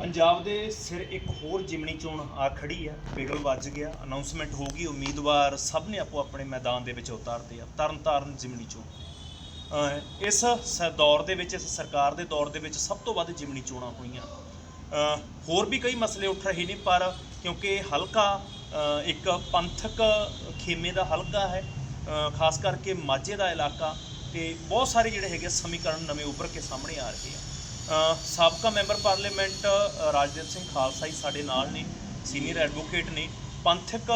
ਪੰਜਾਬ ਦੇ ਸਿਰ ਇੱਕ ਹੋਰ ਜਿਮਣੀ ਚੋਣ ਆ ਖੜੀ ਆ ਬਿਗਲ ਵੱਜ ਗਿਆ ਅਨਾਉਂਸਮੈਂਟ ਹੋ ਗਈ, ਉਮੀਦਵਾਰ ਸਭ ਨੇ ਆਪੋ ਆਪਣੇ ਮੈਦਾਨ ਦੇ ਵਿੱਚ ਉਤਾਰਦੇ ਆ, ਤਰਨਤਾਰਨ ਜਿਮਣੀ ਚੋਣ ਇਸ ਸ- ਦੌਰ ਦੇ ਵਿੱਚ, ਇਸ ਸਰਕਾਰ ਦੇ ਦੌਰ ਦੇ ਵਿੱਚ ਸਭ ਤੋਂ ਵੱਧ ਜਿਮਣੀ ਚੋਣਾਂ ਹੋਈਆਂ। ਹੋਰ ਵੀ ਕਈ ਮਸਲੇ ਉੱਠ ਰਹੇ ਨੇ, ਪਰ ਕਿਉਂਕਿ ਹਲਕਾ ਇੱਕ ਪੰਥਕ ਖੇਮੇ ਦਾ ਹਲਕਾ ਹੈ ਖਾਸ ਕਰਕੇ ਮਾਝੇ ਦਾ ਇਲਾਕਾ, ਤੇ ਬਹੁਤ ਸਾਰੇ ਜਿਹੜੇ ਹੈਗੇ ਸਮੀਕਰਨ ਨਵੇਂ ਉੱਭਰ ਕੇ ਸਾਹਮਣੇ ਆ ਰਹੇ ਆ। ਸਾਬਕਾ ਮੈਂਬਰ ਪਾਰਲੀਮੈਂਟ ਅ, ਰਾਜਦੇਵ ਸਿੰਘ ਖਾਲਸਾ ਜੀ ਸਾਡੇ ਨਾਲ ਨੇ ਸੀਨੀਅਰ ਐਡਵੋਕੇਟ ਨੇ। ਪੰਥਕ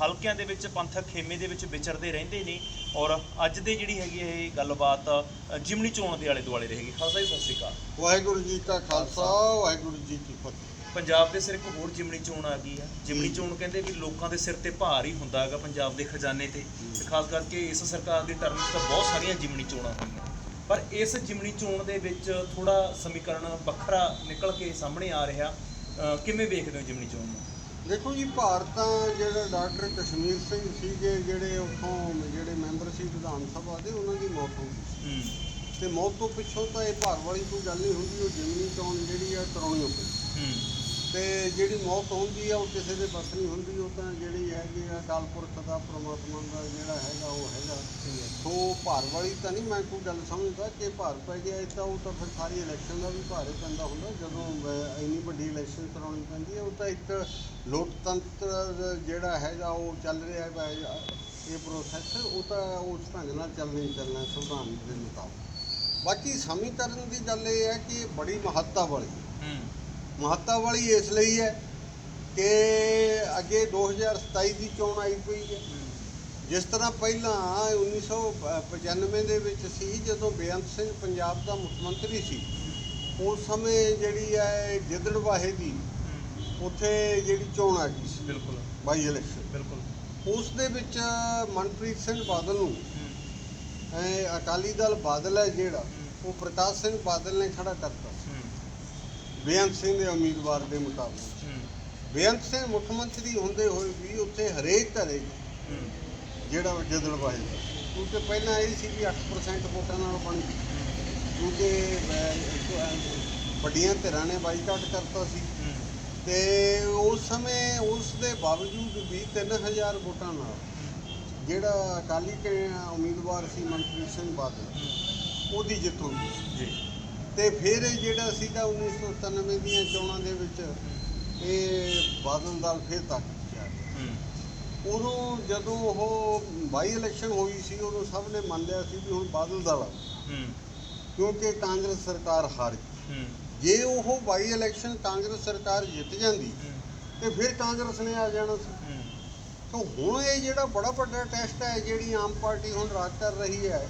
ਹਲਕਿਆਂ ਦੇ ਵਿੱਚ ਪੰਥਕ ਖੇਮੇ ਦੇ ਵਿੱਚ ਵਿਚਰਦੇ ਰਹਿੰਦੇ ਨੇ ਔਰ ਅੱਜ ਦੇ ਜਿਹੜੀ ਹੈਗੀ ਇਹ ਗੱਲਬਾਤ ਅ, ਜਿਮਣੀ ਚੋਣ ਦੇ ਆਲੇ ਦੁਆਲੇ ਰਹੇਗੀ। ਖਾਲਸਾ ਜੀ ਸਤਿ ਸ਼੍ਰੀ ਅਕਾਲ। ਵਾਹਿਗੁਰੂ ਜੀ ਕਾ ਖਾਲਸਾ ਵਾਹਿਗੁਰੂ ਜੀ ਕੀ ਫਤਿਹ। ਪੰਜਾਬ ਦੇ ਸਿਰ ਇੱਕ ਹੋਰ ਜਿਮਣੀ ਚੋਣ ਆ ਗਈ ਹੈ। ਜਿਮਣੀ ਚੋਣ ਕਹਿੰਦੇ ਵੀ ਲੋਕਾਂ ਦੇ ਸਿਰ ਤੇ ਭਾਰ ਹੀ ਹੁੰਦਾ ਹੈਗਾ ਪੰਜਾਬ ਦੇ ਖਜ਼ਾਨੇ ਤੇ। ਖਾਸ ਕਰਕੇ ਇਸ ਸਰਕਾਰ ਦੀ ਟਰਮ 'ਚ ਤਾਂ ਬਹੁਤ ਸਾਰੀਆਂ ਜਿਮਣੀ ਚੋਣਾਂ ਹੋਈਆਂ। ਪਰ ਇਸ ਜਿਮਣੀ ਚੋਣ ਦੇ ਵਿੱਚ ਥੋੜਾ ਸਮੀਕਰਨ ਵੱਖਰਾ ਨਿਕਲ ਕੇ ਸਾਹਮਣੇ ਆ ਰਿਹਾ। ਕਿਵੇਂ ਵੇਖਦੇ ਹੋ ਜਿਮਣੀ ਚੋਣ ਨੂੰ? ਦੇਖੋ ਜੀ ਭਾਰਤਾਂ ਜਿਹੜਾ ਡਾਕਟਰ ਕਸ਼ਮੀਰ ਸਿੰਘ ਸੀਗੇ ਜਿਹੜੇ ਉੱਥੋਂ ਜਿਹੜੇ ਮੈਂਬਰ ਸੀ ਵਿਧਾਨ ਸਭਾ ਦੇ ਉਹਨਾਂ ਦੀ ਮੌਤ ਹੋ ਗਈ। ਤੇ ਮੌਤ ਤੋਂ ਪਿੱਛੋਂ ਤਾਂ ਇਹ ਭਾਰ ਵਾਲੀ ਕੋਈ ਗੱਲ ਨਹੀਂ ਹੁੰਦੀ ਉਹ ਜਿਮਨੀ ਚੋਣ ਜਿਹੜੀ ਆ ਕਰਾਉਣੀ ਪਈ ਹੂੰ। ਤੇ ਜਿਹੜੀ ਮੌਤ ਹੁੰਦੀ ਆ ਉਹ ਕਿਸੇ ਦੇ ਬਸ ਨਹੀਂ ਹੁੰਦੀ ਉਹ ਤਾਂ ਜਿਹੜੀ ਹੈਗੀ ਆ ਅਕਾਲ ਪੁਰਖ ਦਾ ਪ੍ਰਮਾਤਮਾ ਦਾ ਜਿਹੜਾ ਹੈਗਾ ਉਹ ਹੈਗਾ। ਸੋ ਭਾਰ ਵਾਲੀ ਤਾਂ ਨਹੀਂ ਮੈਂ ਕੋਈ ਗੱਲ ਸਮਝਦਾ ਕਿ ਭਾਰ ਪੈ ਗਿਆ ਇਹ ਤਾਂ ਉਹ ਤਾਂ ਫਿਰ ਸਾਰੀ ਇਲੈਕਸ਼ਨ ਦਾ ਵੀ ਭਾਰ ਹੀ ਪੈਂਦਾ ਹੁੰਦਾ ਜਦੋਂ ਇੰਨੀ ਵੱਡੀ ਇਲੈਕਸ਼ਨ ਕਰਾਉਣੀ ਪੈਂਦੀ ਹੈ ਉਹ ਤਾਂ ਇੱਕ ਲੋਕਤੰਤਰ ਜਿਹੜਾ ਹੈਗਾ ਉਹ ਚੱਲ ਰਿਹਾ ਹੈ ਇਹ ਪ੍ਰੋਸੈਸ ਉਹ ਤਾਂ ਉਸ ਢੰਗ ਨਾਲ ਚੱਲਣਾ ਹੀ ਚੱਲਣਾ ਸੰਵਿਧਾਨ ਦੇ ਮੁਤਾਬਕ। ਬਾਕੀ ਸਮੀਕਰਨ ਦੀ ਗੱਲ ਇਹ ਹੈ ਕਿ ਬੜੀ ਮਹੱਤਤਾ ਵਾਲੀ ਹੈ। ਮਹੱਤਤਾ ਵਾਲੀ ਇਸ ਲਈ ਹੈ ਕਿ ਅੱਗੇ 2027 ਦੀ ਚੋਣ ਆਈ ਪਈ ਹੈ। ਜਿਸ ਤਰ੍ਹਾਂ ਪਹਿਲਾਂ 1995 ਦੇ ਵਿੱਚ ਸੀ ਜਦੋਂ ਬੇਅੰਤ ਸਿੰਘ ਪੰਜਾਬ ਦਾ ਮੁੱਖ ਮੰਤਰੀ ਸੀ ਉਸ ਸਮੇਂ ਜਿਹੜੀ ਹੈ ਗਿੱਦੜਵਾਹੇ ਦੀ ਉੱਥੇ ਜਿਹੜੀ ਚੋਣ ਆ ਗਈ ਸੀ। ਬਿਲਕੁਲ। By election. ਬਿਲਕੁਲ। ਉਸ ਦੇ ਵਿੱਚ ਮਨਪ੍ਰੀਤ ਸਿੰਘ ਬਾਦਲ ਨੂੰ ਅਕਾਲੀ ਦਲ ਬਾਦਲ ਹੈ ਜਿਹੜਾ ਉਹ ਪ੍ਰਕਾਸ਼ ਸਿੰਘ ਬਾਦਲ ਨੇ ਖੜਾ ਕਰਤਾ ਸੀ। ਬੇਅੰਤ ਸਿੰਘ ਦੇ ਉਮੀਦਵਾਰ ਦੇ ਮੁਤਾਬਕ। ਬੇਅੰਤ ਸਿੰਘ ਮੁੱਖ ਮੰਤਰੀ ਹੁੰਦੇ ਹੋਏ ਵੀ ਉੱਥੇ ਹਰੇਕ ਘਰੇ ਜਿਹੜਾ ਗਿੱਦੜਵਾਹੇ ਦਾ ਕਿਉਂਕਿ ਪਹਿਲਾਂ ਇਹ ਸੀ ਵੀ 8% ਵੋਟਾਂ ਨਾਲ ਬਣੀ ਕਿਉਂਕਿ ਵੱਡੀਆਂ ਧਿਰਾਂ ਨੇ ਬਾਈਕਾਟ ਕਰਤਾ ਸੀ। ਹੂੰ ਤੇ ਉਸ ਸਮੇਂ ਉਸ ਦੇ ਬਾਵਜੂਦ ਵੀ 3000 ਵੋਟਾਂ ਨਾਲ ਜਿਹੜਾ ਅਕਾਲੀ ਉਮੀਦਵਾਰ ਸੀ ਮਨਪ੍ਰੀਤ ਸਿੰਘ ਬਾਦਲ, ਉਹਦੀ ਜਿੱਤ ਹੋ ਗਈ ਜੀ। ਤੇ ਫਿਰ ਜਿਹੜਾ ਸੀਗਾ 1997 ਦੀਆਂ ਚੋਣਾਂ ਦੇ ਵਿੱਚ ਇਹ ਬਾਦਲ ਦਲ ਫਿਰ ਤੱਕ ਗਿਆ। ਉਦੋਂ ਜਦੋਂ ਉਹ ਬਾਈ ਇਲੈਕਸ਼ਨ ਹੋਈ ਸੀ ਉਦੋਂ ਸਭ ਨੇ ਮੰਨ ਲਿਆ ਸੀ ਵੀ ਹੁਣ ਬਾਦਲ ਦਲ ਕਿਉਂਕਿ ਕਾਂਗਰਸ ਸਰਕਾਰ ਹਾਰ ਗਈ। ਹੂੰ। ਜੇ ਉਹ ਬਾਈ ਇਲੈਕਸ਼ਨ ਕਾਂਗਰਸ ਸਰਕਾਰ ਜਿੱਤ ਜਾਂਦੀ ਤੇ ਫਿਰ ਕਾਂਗਰਸ ਨੇ ਆ ਜਾਣਾ ਸੀ। ਹੂੰ। ਤਾਂ ਹੁਣ ਇਹ ਜਿਹੜਾ ਬੜਾ ਵੱਡਾ ਟੈਸਟ ਹੈ ਜਿਹੜੀ ਆਮ ਪਾਰਟੀ ਹੁਣ ਰਾਜ ਕਰ ਰਹੀ ਹੈ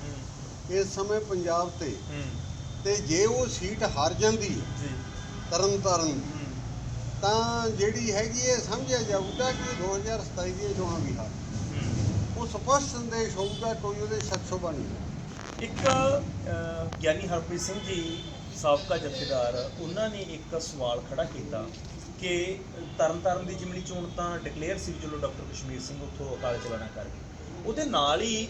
ਇਸ ਸਮੇਂ ਪੰਜਾਬ ਤੇ ਤੇ ਜੇ ਉਹ ਸੀਟ ਹਾਰ ਜਾਂਦੀ ਜੀ। ਤਰਨ ਤਾਰਨ ਤਾਂ ਜਿਹੜੀ ਹੈਗੀ ਇਹ ਸਮਝਿਆ ਜਾਊਗਾ ਕਿ 2027 ਦੀਆਂ ਚੋਣਾਂ ਵੀ ਹਾਰ ਹੂੰ। ਉਹ ਸਪਸ਼ਟ ਸੰਦੇਸ਼ ਹੋਊਗਾ ਕੋਈ ਉਹਦੇ ਸ਼ਖਸੋਬਾ ਨਹੀਂ ਇੱਕ ਗਿਆਨੀ ਹਰਪ੍ਰੀਤ ਸਿੰਘ ਜੀ ਸਾਬਕਾ ਜਥੇਦਾਰ ਉਹਨਾਂ ਨੇ ਇੱਕ ਸਵਾਲ ਖੜਾ ਕੀਤਾ ਕਿ ਤਰਨਤਾਰਨ ਦੀ ਜਿਮਨੀ ਚੋਣ ਤਾਂ ਡਿਕਲੇਅਰ ਸੀ ਚਲੋ ਡਾਕਟਰ ਕਸ਼ਮੀਰ ਸਿੰਘ ਉੱਥੋਂ ਅਕਾਲ ਚਲਾਣਾ ਕਰ ਗਏ। ਉਹਦੇ ਨਾਲ ਹੀ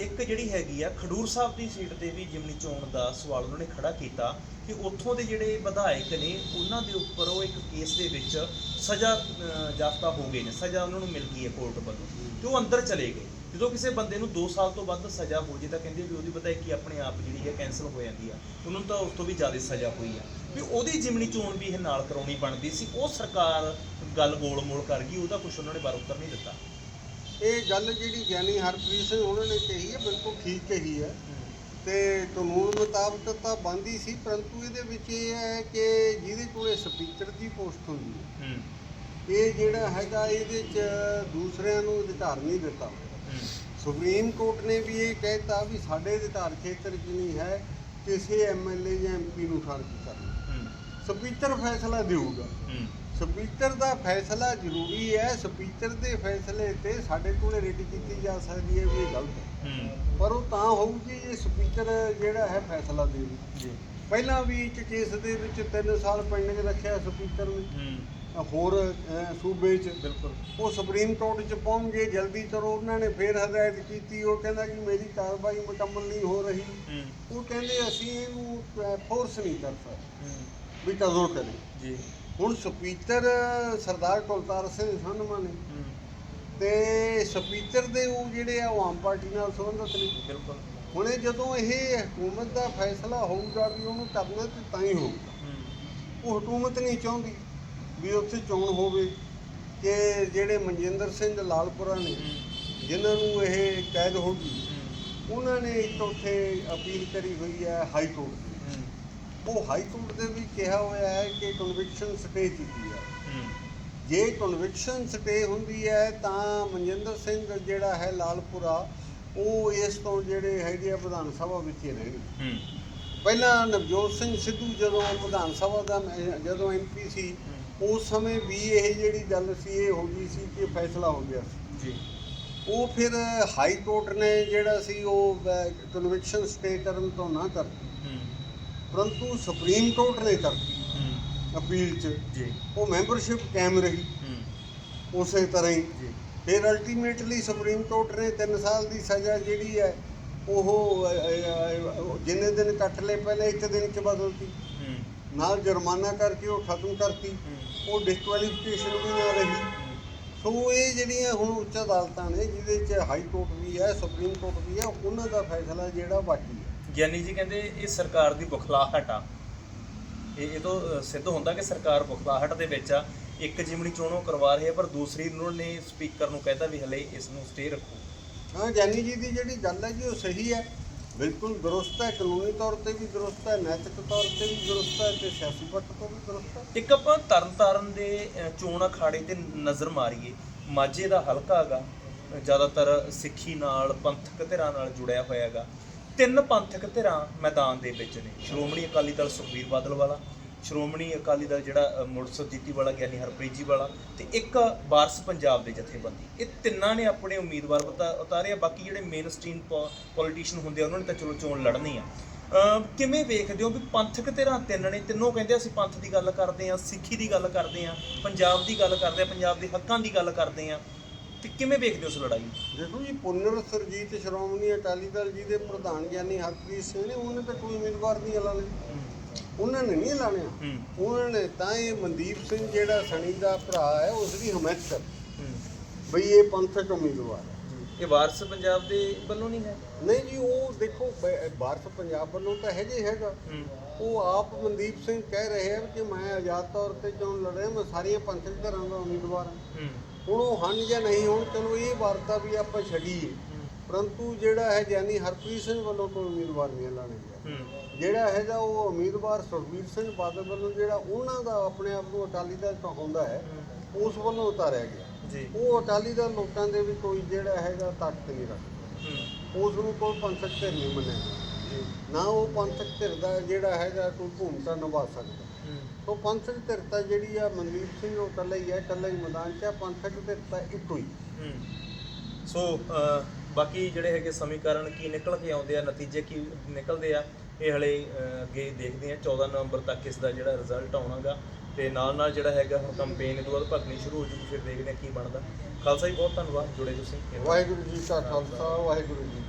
ਇੱਕ ਜਿਹੜੀ ਹੈਗੀ ਆ ਖਡੂਰ ਸਾਹਿਬ ਦੀ ਸੀਟ ਤੇ ਵੀ ਜਿਮਨੀ ਚੋਣ ਦਾ ਸਵਾਲ ਉਹਨਾਂ ਨੇ ਖੜਾ ਕੀਤਾ ਕਿ ਉੱਥੋਂ ਦੇ ਜਿਹੜੇ ਵਿਧਾਇਕ ਨੇ ਉਹਨਾਂ ਦੇ ਉੱਪਰ ਉਹ ਇੱਕ ਕੇਸ ਦੇ ਵਿੱਚ ਸਜ਼ਾ ਅਹ, ਹੋ ਗਏ ਨੇ ਸਜ਼ਾ ਉਹਨਾਂ ਨੂੰ ਮਿਲ ਗਈ ਹੈ ਕੋਰਟ ਵੱਲੋਂ ਤੇ ਉਹ ਅੰਦਰ ਚਲੇ ਗਏ। ਜਦੋਂ ਕਿਸੇ ਬੰਦੇ ਨੂੰ 2 ਸਾਲ ਤੋਂ ਵੱਧ ਸਜ਼ਾ ਹੋ ਜੇ ਤਾਂ ਕਹਿੰਦੇ ਵੀ ਉਹਦੀ ਵਿਧਾਇਕੀ ਆਪਣੇ ਆਪ ਜਿਹੜੀ ਹੈ ਕੈਨਸਲ ਹੋ ਜਾਂਦੀ ਆ ਉਹਨਾਂ ਨੂੰ ਤਾਂ ਉਸ ਤੋਂ ਵੀ ਜ਼ਿਆਦਾ ਸਜ਼ਾ ਹੋਈ ਆ। ਵੀ ਉਹਦੀ ਜਿਮਨੀ ਚੋਣ ਵੀ ਇਹ ਨਾਲ ਕਰਾਉਣੀ ਬਣਦੀ ਸੀ ਉਹ ਸਰਕਾਰ ਗੱਲ ਗੋਲ ਮੋਲ ਕਰ ਗਈ ਉਹਦਾ ਕੁਝ ਉਹਨਾਂ ਨੇ ਬਾਰ ਉੱਤਰ ਨਹੀਂ ਦਿੱਤਾ। ਇਹ ਗੱਲ ਜਿਹੜੀ ਗਿਆਨੀ ਹਰਪ੍ਰੀਤ ਸਿੰਘ ਉਹਨਾਂ ਨੇ ਕਹੀ ਹੈ ਬਿਲਕੁਲ ਠੀਕ ਕਹੀ ਹੈ। ਤੇ ਕਾਨੂੰਨ ਮੁਤਾਬਕ ਤਾਂ ਬੰਦੀ ਸੀ ਪਰੰਤੂ ਇਹਦੇ ਵਿੱਚ ਇਹ ਹੈ ਕਿ ਜਿਹਦੇ ਕੋਲੇ ਸਪੀਕਰ ਦੀ ਪੋਸਟ ਹੁੰਦੀ ਹੈ। ਇਹ ਜਿਹੜਾ ਹੈਗਾ ਇਹਦੇ 'ਚ ਦੂਸਰਿਆਂ ਨੂੰ ਅਧਿਕਾਰ ਨਹੀਂ ਦਿੱਤਾ। ਸੁਪਰੀਮ ਕੋਰਟ ਨੇ ਵੀ ਇਹ ਕਹਿਤਾ ਵੀ ਸਾਡੇ ਅਧਿਕਾਰ ਖੇਤਰ 'ਚ ਨਹੀਂ ਹੈ ਕਿਸੇ ਐਮਐਲਏ ਜਾਂ ਐਮਪੀ ਨੂੰ ਖਾਰਜ ਕਰਨਾ ਸਪੀਕਰ ਫੈਸਲਾ ਦੇਊਗਾ। ਸਪੀਕਰ ਦਾ ਫੈਸਲਾ ਜ਼ਰੂਰੀ ਹੈ ਸਪੀਕਰ ਦੇ ਫੈਸਲੇ ਤੇ ਸਾਡੇ ਕੋਲੇ ਰਿਟ ਕੀਤੀ ਜਾ ਸਕਦੀ ਹੈ ਵੀ ਇਹ ਗਲਤ ਹੈ। ਪਰ ਉਹ ਤਾਂ ਹੋਊਗੀ ਜੇ ਸਪੀਕਰ ਜਿਹੜਾ ਹੈ ਫੈਸਲਾ ਦੇਵੇ ਜੀ ਪਹਿਲਾਂ ਵੀ ਇੱਕ ਕੇਸ ਦੇ ਵਿੱਚ 3 ਸਾਲ ਪੈਂਡਿੰਗ ਰੱਖਿਆ ਸਪੀਕਰ ਨੇ। ਹੋਰ ਸੂਬੇ 'ਚ ਬਿਲਕੁਲ। ਉਹ ਸੁਪਰੀਮ ਕੋਰਟ 'ਚ ਪਹੁੰਚ ਗਏ ਜਲਦੀ ਕਰੋ ਉਹਨਾਂ ਨੇ ਫੇਰ ਹਦਾਇਤ ਕੀਤੀ ਉਹ ਕਹਿੰਦਾ ਕਿ ਮੇਰੀ ਕਾਰਵਾਈ ਮੁਕੰਮਲ ਨਹੀਂ ਹੋ ਰਹੀ। ਉਹ ਕਹਿੰਦੇ ਅਸੀਂ ਇਹਨੂੰ ਫੋਰਸ ਨਹੀਂ ਕਰ ਸਕਦੇ। ਵੀ ਕਦੋਂ ਕਰੇ। ਜੀ। ਹੁਣ ਸਪੀਕਰ ਸਰਦਾਰ ਕੁਲਤਾਰ ਸਿੰਘ ਸੰਧਮਾ ਨੇ। ਤੇ ਸਪੀਕਰ ਦੇ ਉਹ ਜਿਹੜੇ ਆ ਉਹ ਆਮ ਪਾਰਟੀ ਨਾਲ ਸੰਬੰਧਿਤ ਨੇ। ਬਿਲਕੁਲ। ਹੁਣੇ ਜਦੋਂ ਇਹ ਹਕੂਮਤ ਦਾ ਫੈਸਲਾ ਹੋਊਗਾ ਵੀ ਉਹਨੂੰ ਕਰਨਾ ਤੇ ਤਾਂ ਹੀ ਹੋਊਗਾ। ਉਹ ਹਕੂਮਤ ਨਹੀਂ ਚਾਹੁੰਦੀ ਵੀ ਉੱਥੇ ਚੋਣ ਹੋਵੇ ਕਿ ਜਿਹੜੇ ਮਨਜਿੰਦਰ ਸਿੰਘ ਲਾਲਪੁਰਾ ਨੇ ਜਿਨ੍ਹਾਂ ਨੂੰ ਇਹ ਕੈਦ ਹੋ ਗਈ ਉਹਨਾਂ ਨੇ ਇੱਕ ਉੱਥੇ ਅਪੀਲ ਕਰੀ ਹੋਈ ਹੈ ਹਾਈ ਕੋਰਟ ਉਹ ਹਾਈ ਕੋਰਟ ਦੇ ਵੀ ਕਿਹਾ ਹੋਇਆ ਹੈ ਕਿ ਕਨਵਿਕਸ਼ਨ ਸਟੇ ਕੀਤੀ ਹੈ। ਜੇ ਕਨਵਿਕਸ਼ਨ ਸਟੇ ਹੁੰਦੀ ਹੈ ਤਾਂ ਮਨਜਿੰਦਰ ਸਿੰਘ ਜਿਹੜਾ ਹੈ ਲਾਲਪੁਰਾ ਉਹ ਇਸ ਤੋਂ ਜਿਹੜੇ ਹੈਗੇ ਆ ਵਿਧਾਨ ਸਭਾ ਵਿੱਚ ਹੀ। ਰਹਿਣਗੇ ਪਹਿਲਾਂ ਨਵਜੋਤ ਸਿੰਘ ਸਿੱਧੂ ਜਦੋਂ ਵਿਧਾਨ ਸਭਾ ਦਾ ਜਦੋਂ ਐਮਪੀ ਸੀ ਉਸ ਸਮੇਂ ਵੀ ਇਹ ਜਿਹੜੀ ਗੱਲ ਸੀ ਇਹ ਹੋ ਗਈ ਸੀ ਕਿ ਫੈਸਲਾ ਹੋ ਗਿਆ ਸੀ। ਜੀ। ਉਹ ਫਿਰ ਹਾਈ ਕੋਰਟ ਨੇ ਜਿਹੜਾ ਸੀ ਉਹ ਕਨਵਿਕਸ਼ਨ ਸਟੇ ਕਰਨ ਤੋਂ ਨਾ ਕਰਤੀ ਪਰੰਤੂ ਸੁਪਰੀਮ ਕੋਰਟ ਨੇ ਕਰਤੀ। ਅਪੀਲ 'ਚ। ਜੀ। ਉਹ ਮੈਂਬਰਸ਼ਿਪ ਕਾਇਮ ਰਹੀ। ਉਸੇ ਤਰ੍ਹਾਂ ਹੀ। ਜੀ। ਫਿਰ ਅਲਟੀਮੇਟਲੀ ਸੁਪਰੀਮ ਕੋਰਟ ਨੇ 3 ਸਾਲ ਦੀ ਸਜ਼ਾ ਜਿਹੜੀ ਹੈ ਉਹ ਜਿੰਨੇ ਦਿਨ ਕੱਟ ਲਏ ਪਹਿਲੇ ਇੱਕ ਦਿਨ 'ਚ ਬਦਲਤੀ। ਨਾਲ ਜੁਰਮਾਨਾ ਕਰਕੇ ਉਹ ਖਤਮ ਕਰਤੀ। ਉਹ ਡਿਸਕੁਆਲੀਫਿਕੇਸ਼ਨ ਵੀ ਨਾ ਰਹੀ। ਸੋ ਇਹ ਜਿਹੜੀਆਂ ਹੁਣ ਉੱਚ ਅਦਾਲਤਾਂ ਨੇ ਜਿਹਦੇ 'ਚ ਹਾਈ ਕੋਰਟ ਵੀ ਹੈ ਸੁਪਰੀਮ ਕੋਰਟ ਵੀ ਹੈ ਉਹਨਾਂ ਦਾ ਫੈਸਲਾ ਜਿਹੜਾ ਬਾਕੀ ਗਿਆਨੀ ਜੀ ਕਹਿੰਦੇ ਇਹ ਸਰਕਾਰ ਦੀ ਬੁਖਲਾਹਟ ਆ। ਇਹ ਇਹ ਤੋਂ ਸਿੱਧ ਹੁੰਦਾ ਕਿ ਸਰਕਾਰ ਬੁਖਲਾਹਟ ਦੇ ਵਿੱਚ ਆ। ਇੱਕ ਜਿਮਣੀ ਚੋਣੋਂ ਕਰਵਾ ਰਹੀ ਹੈ ਪਰ ਦੂਸਰੀ ਉਹਨਾਂ ਨੇ ਸਪੀਕਰ ਨੂੰ ਕਹਿਤਾ ਵੀ ਹਲੇ ਇਸ ਨੂੰ ਸਟੇ ਰੱਖੋ। ਹਾਂ ਜਾਨੀ ਜੀ ਦੀ ਜਿਹੜੀ ਗੱਲ ਹੈ ਜੀ ਉਹ ਸਹੀ ਹੈ। ਬਿਲਕੁਲ ਦਰੁਸਤ ਹੈ ਕਾਨੂੰਨੀ ਤੌਰ ਤੇ ਵੀ ਦਰੁਸਤ ਹੈ ਨੈਤਿਕ ਤੌਰ ਤੇ ਵੀ ਦਰੁਸਤ ਹੈ ਤੇ ਸਿਆਸੀ ਪੱਖ ਤੋਂ ਵੀ ਦਰੁਸਤ ਹੈ। ਇੱਕ ਆਪਾਂ ਤਰਨਤਾਰਨ ਦੇ ਅ, ਚੋਣ ਅਖਾੜੇ ਤੇ ਨਜ਼ਰ ਮਾਰੀਏ। ਮਾਝੇ ਦਾ ਹਲਕਾ ਹੈਗਾ ਜ਼ਿਆਦਾਤਰ ਸਿੱਖੀ ਨਾਲ ਪੰਥਕ ਧਿਰਾਂ ਨਾਲ ਜੁੜਿਆ ਹੋਇਆ ਹੈਗਾ ਤਿੰਨ ਪੰਥਕ ਧਿਰਾਂ ਮੈਦਾਨ ਦੇ ਵਿੱਚ ਨੇ। ਸ਼੍ਰੋਮਣੀ ਅਕਾਲੀ ਦਲ ਸੁਖਬੀਰ ਬਾਦਲ ਵਾਲਾ ਸ਼੍ਰੋਮਣੀ ਅਕਾਲੀ ਦਲ ਜਿਹੜਾ ਅ, ਮੁਰਸ਼ਦ ਜੀਤੀ ਵਾਲਾ ਗਿਆਨੀ ਹਰਪ੍ਰੀਤ ਜੀ ਵਾਲਾ ਤੇ ਇੱਕ ਵਾਰਸ ਪੰਜਾਬ ਦੇ ਜਥੇਬੰਦੀ। ਇਹ ਤਿੰਨਾਂ ਨੇ ਆਪਣੇ ਉਮੀਦਵਾਰ ਉਤਾ- ਆ ਬਾਕੀ ਜਿਹੜੇ ਮੇਨ ਸਟ੍ਰੀਮ ਪੋਲੀਟੀਸ਼ੀਅਨ ਹੁੰਦੇ ਆ ਉਹਨਾਂ ਨੇ ਤਾਂ ਚਲੋ ਚੋਣ ਲੜਨੀ ਆ। ਕਿਵੇਂ ਵੇਖਦੇ ਹੋ ਵੀ ਪੰਥਕ ਧਿਰਾਂ ਤਿੰਨ ਨੇ? ਤਿੰਨੋਂ ਕਹਿੰਦੇ ਅਸੀਂ ਪੰਥ ਦੀ ਗੱਲ ਕਰਦੇ ਆ ਸਿੱਖੀ ਦੀ ਗੱਲ ਕਰਦੇ ਆ ਪੰਜਾਬ ਦੀ ਗੱਲ ਕਰਦੇ ਆ ਪੰਜਾਬ ਦੇ ਹੱਕਾਂ ਦੀ ਗੱਲ ਕਰਦੇ ਆ। ਤੇ ਕਿਵੇਂ ਵੇਖਦੇ ਹੋ ਉਸ ਲੜਾਈ ਨੂੰ? ਦੇਖੋ ਜੀ ਪੁਨਰ ਸਰਜੀਤ ਸ਼੍ਰੋਮਣੀ ਅਕਾਲੀ ਦਲ ਜੀ ਦੇ ਪ੍ਰਧਾਨ ਗਿਆਨੀ ਹਰਪ੍ਰੀਤ ਸਿੰਘ ਨੇ ਉਹਨੇ ਤਾਂ ਕੋਈ ਉਮੀਦਵਾਰ ਨਹੀਂ ਐਲਾਨੇ ਉਹਨਾਂ ਨੇ ਨਹੀਂ ਐਲਾਨਿਆ। ਉਹਨਾਂ ਨੇ ਤਾਂ ਇਹ ਮਨਦੀਪ ਸਿੰਘ ਜਿਹੜਾ ਸਣੀ ਦਾ ਭਰਾ ਹੈ ਉਸ ਦੀ ਹਮਾਇਤ ਕਰ ਬਈ ਇਹ ਪੰਥਕ ਉਮੀਦਵਾਰ ਹੈ। ਇਹ ਵਾਰਸ ਪੰਜਾਬ ਦੇ ਵੱਲੋਂ ਨਹੀਂ ਹੈ? ਨਹੀਂ ਜੀ ਉਹ ਦੇਖੋ ਭਾਰਤ ਪੰਜਾਬ ਵੱਲੋਂ ਤਾਂ ਹੈਗੇ। ਹੈਗਾ ਉਹ ਆਪ ਮਨਦੀਪ ਸਿੰਘ ਕਹਿ ਰਹੇ ਆ ਕਿ ਮੈਂ ਆਜ਼ਾਦ ਤੌਰ ਤੇ ਚੋਣ ਲੜ ਰਿਹਾ ਮੈਂ ਸਾਰੀਆਂ ਪੰਥਕ ਧਰਾਂ ਦਾ ਉਮੀਦਵਾਰ ਹੂੰ। ਹੁਣ ਉਹ ਹਨ ਜਾਂ ਨਹੀਂ ਹੁਣ ਚਲੋ ਇਹ ਵਾਰਤਾ ਵੀ ਆਪਾਂ ਛੱਡੀਏ ਪਰੰਤੂ ਜਿਹੜਾ ਹੈ ਗਿਆਨੀ ਹਰਪ੍ਰੀਤ ਸਿੰਘ ਵੱਲੋਂ ਕੋਈ ਉਮੀਦਵਾਰ ਨਹੀਂ ਐਲਾਨਿਆ ਗਿਆ ਜਿਹੜਾ ਹੈਗਾ ਉਹ ਉਮੀਦਵਾਰ ਸੁਖਬੀਰ ਸਿੰਘ ਬਾਦਲ ਵੱਲੋਂ ਜਿਹੜਾ ਉਹਨਾਂ ਦਾ ਆਪਣੇ ਆਪ ਨੂੰ ਅਕਾਲੀ ਦਲ ਕਹਾਉਂਦਾ ਹੈ ਉਸ ਵੱਲੋਂ ਉਤਾਰਿਆ ਗਿਆ। ਉਹ ਅਕਾਲੀ ਦਲ ਲੋਕਾਂ ਦੇ ਵੀ ਕੋਈ ਜਿਹੜਾ ਹੈਗਾ ਤਾਕਤ ਨਹੀਂ ਰੱਖਦਾ। ਉਸ ਨੂੰ ਕੋਈ ਪੰਥਕ ਧਿਰ ਨਹੀਂ ਮੰਨਿਆ ਨਾ ਉਹ ਪੰਥਕ ਧਿਰ ਦਾ ਜਿਹੜਾ ਹੈਗਾ ਕੋਈ ਭੂਮਿਕਾ ਨਿਭਾ ਸਕਦਾ। ਸੋ ਪੰਥਕ ਧਿਰ ਤਾਂ ਜਿਹੜੀ ਆ ਮਨਦੀਪ ਸਿੰਘ ਉਹ ਇਕੱਲਾ ਹੀ ਹੈ ਇਕੱਲਾ ਹੀ ਮੈਦਾਨ 'ਚ ਹੈ ਪੰਥਕ ਧਿਰ ਤਾਂ ਇੱਕੋ ਹੀ। ਸੋ ਬਾਕੀ ਜਿਹੜੇ ਹੈਗੇ ਸਮੀਕਰਨ ਕੀ ਨਿਕਲ ਕੇ ਆਉਂਦੇ ਆ ਨਤੀਜੇ ਕੀ ਨਿਕਲਦੇ ਆ ਇਹ ਹਲੇ ਅੱਗੇ ਦੇਖਦੇ ਆ। 14 ਨਵੰਬਰ ਤੱਕ ਇਸ ਦਾ ਜਿਹੜਾ ਰਿਜ਼ਲਟ ਆਉਣਾਗਾ। ਤੇ ਨਾਲ ਨਾਲ ਜਿਹੜਾ ਹੈਗਾ ਹੁਣ ਕੰਪੇਨ ਤੋਂ ਬਾਅਦ ਭਰਨੀ ਸ਼ੁਰੂ ਹੋ ਜੂਗੀ ਫਿਰ ਦੇਖਦੇ ਆ ਕੀ ਬਣਦਾ। ਖਾਲਸਾ ਜੀ ਬਹੁਤ ਧੰਨਵਾਦ। ਜੁੜੇ ਤੁਸੀਂ। ਵਾਹਿਗੁਰੂ ਜੀ ਕਾ ਖਾਲਸਾ ਵਾਹਿਗੁਰੂ ਜੀ।